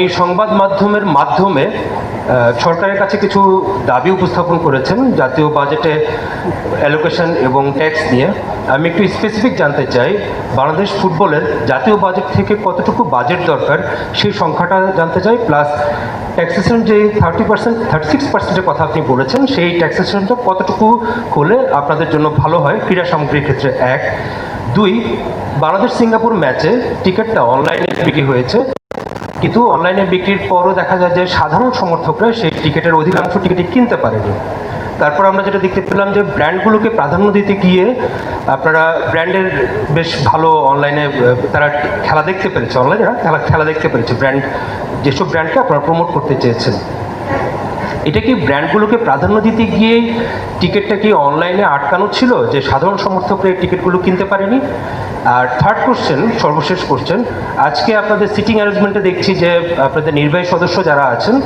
এই সংবাদ মাধ্যমের মাধ্যমে সরকারের কাছে কিছু দাবি উপস্থাপন করেছেন জাতীয় বাজেটে অ্যালোকেশন এবং ট্যাক্স নিয়ে। আমি একটু স্পেসিফিক জানতে চাই, বাংলাদেশ ফুটবলের জাতীয় বাজেট থেকে কতটুকু বাজেট দরকার সেই সংখ্যাটা জানতে চাই প্লাস ট্যাক্সেশন যে থার্টি পার্সেন্ট থার্টি সিক্স পার্সেন্টের কথা আপনি বলেছেন, সেই ট্যাক্সেশনটা কতটুকু হলে আপনাদের জন্য ভালো হয়? ক্রীড়া সামগ্রীর ক্ষেত্রে এক। দুই বাংলাদেশ সিঙ্গাপুর ম্যাচে টিকিটটা অনলাইনে বিক্রি হয়েছে। কিন্তু অনলাইনে বিক্রির পরও দেখা যায় যে সাধারণ সমর্থকরা সেই টিকিটের অধিকাংশ টিকিটই কিনতে পারেনি। তারপর আমরা যেটা দেখতে পেলাম যে ব্র্যান্ডগুলোকে প্রাধান্য দিতে গিয়ে আপনারা ব্র্যান্ডের বেশ ভালো অনলাইনে তারা খেলা দেখতে পেরেছে, অনলাইনে খেলা খেলা দেখতে পেরেছে। ব্র্যান্ড, যেসব ব্র্যান্ডকে আপনারা প্রমোট করতে চেয়েছেন। এটা কি ব্র্যান্ডগুলোকে প্রাধান্য দিতে গিয়ে টিকিটটা কি অনলাইনে আটকানো ছিল যে সাধারণ সমর্থকরা এই টিকিটগুলো কিনতে পারেনি? আর থার্ড কোশ্চেন সর্বশেষ কোশ্চেন আজকে আপনাদের সিটিং অ্যারেঞ্জমেন্টে দেখছি যে আপনাদের নির্বাহী সদস্য যারা আছেন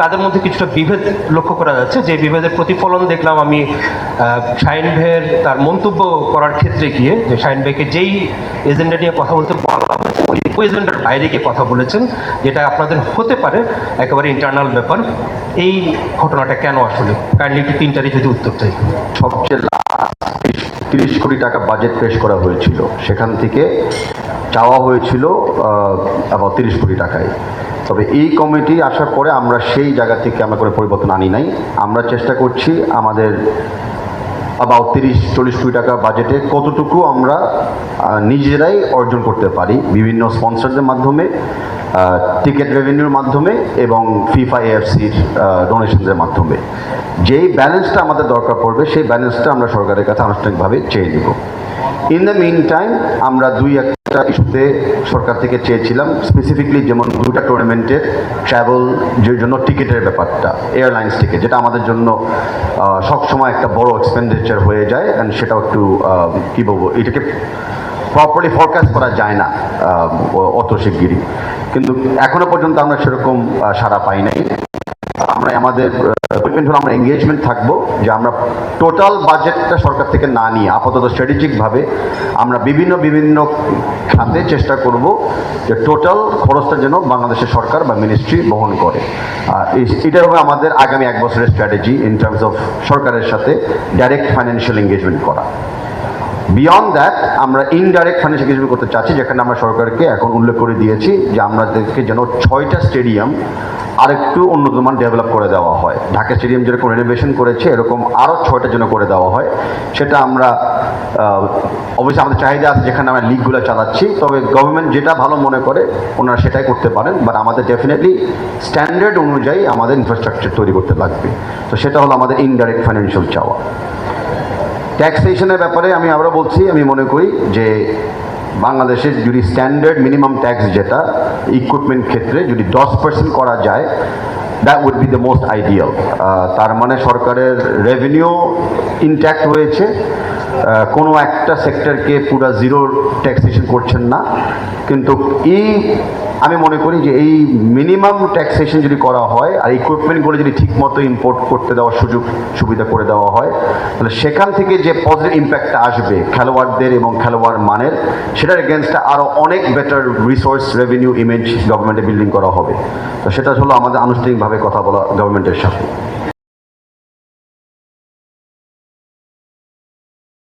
তাদের মধ্যে কিছুটা বিভেদ লক্ষ্য করা যাচ্ছে। যে বিভেদের প্রতিফলন দেখলাম আমি শাহিন ভাইয়ের তার মন্তব্য করার ক্ষেত্রে গিয়ে, যে শাহিন ভাইকে যেই এজেন্ডা নিয়ে কথা বলতে বলা হয়েছে, ওই এজেন্ডার বাইরে গিয়ে কথা বলেছেন, যেটা আপনাদের হতে পারে, একেবারে ইন্টারনাল ব্যাপার। এই ঘটনাটা কেন আসলে? কাইন্ডলি একটু তিনটারই যদি উত্তর চাই। সবচেয়ে তিরিশ কোটি টাকা বাজেট পেশ করা হয়েছিল। সেখান থেকে চাওয়া হয়েছিল আবার তিরিশ কোটি টাকায়। তবে এই কমিটি আসার পরে আমরা সেই জায়গা থেকে আমরা কোনো পরিবর্তন আনি নাই। আমরা চেষ্টা করছি আমাদের আবাউট তিরিশ, চল্লিশ কোটি টাকা বাজেটে কতটুকু আমরা নিজেরাই অর্জন করতে পারি বিভিন্ন স্পন্সরদের মাধ্যমে টিকিট রেভিনিউর মাধ্যমে এবং ফিফা এএফসির ডোনেশনসের মাধ্যমে। যেই ব্যালেন্সটা আমাদের দরকার পড়বে, সেই ব্যালেন্সটা আমরা সরকারের কাছে আনুষ্ঠানিকভাবে চেয়ে নেব। ইন দ্য মিন টাইম আমরা দুই একটা ইস্যুতে সরকার থেকে চেয়েছিলাম স্পেসিফিকলি যেমন দুটা টুর্নামেন্টের ট্রাভেল যে জন্য টিকিটের ব্যাপারটা এয়ারলাইন্স থেকে, যেটা আমাদের জন্য সবসময় একটা বড় এক্সপেন্ডিচার হয়ে যায় অ্যান্ড সেটাও একটু কী বলব, এটাকে প্রপারলি ফরকাস্ট করা যায় না অত শিগগিরই। কিন্তু এখনও পর্যন্ত আমরা সেরকম সাড়া পাই নাই। আমরা আমাদের হলো আমরা এঙ্গেজমেন্ট থাকব, যে আমরা টোটাল বাজেটটা সরকার থেকে না নিয়ে আপাতত স্ট্র্যাটেজিকভাবে আমরা বিভিন্ন বিভিন্ন খাতে চেষ্টা করব যে টোটাল খরচটা যেন বাংলাদেশের সরকার বা মিনিস্ট্রি বহন করে। এটা হবে আমাদের আগামী এক বছরের স্ট্র্যাটেজি ইন টার্মস অফ সরকারের সাথে ডাইরেক্ট ফাইন্যান্সিয়াল এঙ্গেজমেন্ট করা। বিয়ন্ড দ্যাট আমরা ইনডাইরেক্ট ফাইন্যান্সিয়াল এঙ্গেজমেন্ট করতে চাচ্ছি, যেখানে আমরা সরকারকে এখন উল্লেখ করে দিয়েছি যে আমাদেরকে যেন ছয়টা স্টেডিয়াম আরেকটু উন্নত মান ডেভেলপ করে দেওয়া হয়। ঢাকা স্টেডিয়াম যেরকম রেনোভেশন করেছে, এরকম আরও ছয়টা যেন করে দেওয়া হয়। সেটা আমরা অবশ্যই আমাদের চাহিদা আছে যেখানে আমরা লিগগুলো চালাচ্ছি, তবে গভর্নমেন্ট যেটা ভালো মনে করে, ওনারা সেটাই করতে পারেন। বাট আমাদের ডেফিনেটলি স্ট্যান্ডার্ড অনুযায়ী আমাদের ইনফ্রাস্ট্রাকচার তৈরি করতে লাগবে। তো সেটা হলো আমাদের ইনডাইরেক্ট ফাইন্যান্সিয়াল চাওয়া। ট্যাক্সেশনের ব্যাপারে আমি আবারও বলছি আমি মনে করি যে বাংলাদেশের যদি স্ট্যান্ডার্ড মিনিমাম ট্যাক্স যেটা ইকুইপমেন্ট ক্ষেত্রে যদি দশ পার্সেন্ট করা যায় that would be the most ideal তার মানে সরকারের রেভিনিউ ইনট্যাক্ট আহ, কোনো একটা সেক্টরকে পুরো জিরো ট্যাক্সেশন করছেন না। কিন্তু এই আমি মনে করি যে এই মিনিমাম ট্যাক্সেশন যদি করা হয় আর ইকুইপমেন্টগুলো যদি ঠিকমতো ইম্পোর্ট করতে দেওয়ার সুযোগ, সুবিধা করে দেওয়া হয়, তাহলে সেখান থেকে যে পজিটিভ ইম্প্যাক্টটা আসবে খেলোয়াড়দের এবং খেলোয়াড় মানের, সেটার এগেনস্টে আরও অনেক বেটার রিসোর্স রেভিনিউ ইমেজ গভর্নমেন্টে বিল্ডিং করা হবে। তো সেটা হলো আমাদের আনুষ্ঠানিকভাবে কথা বলা গভর্নমেন্টের সাথে।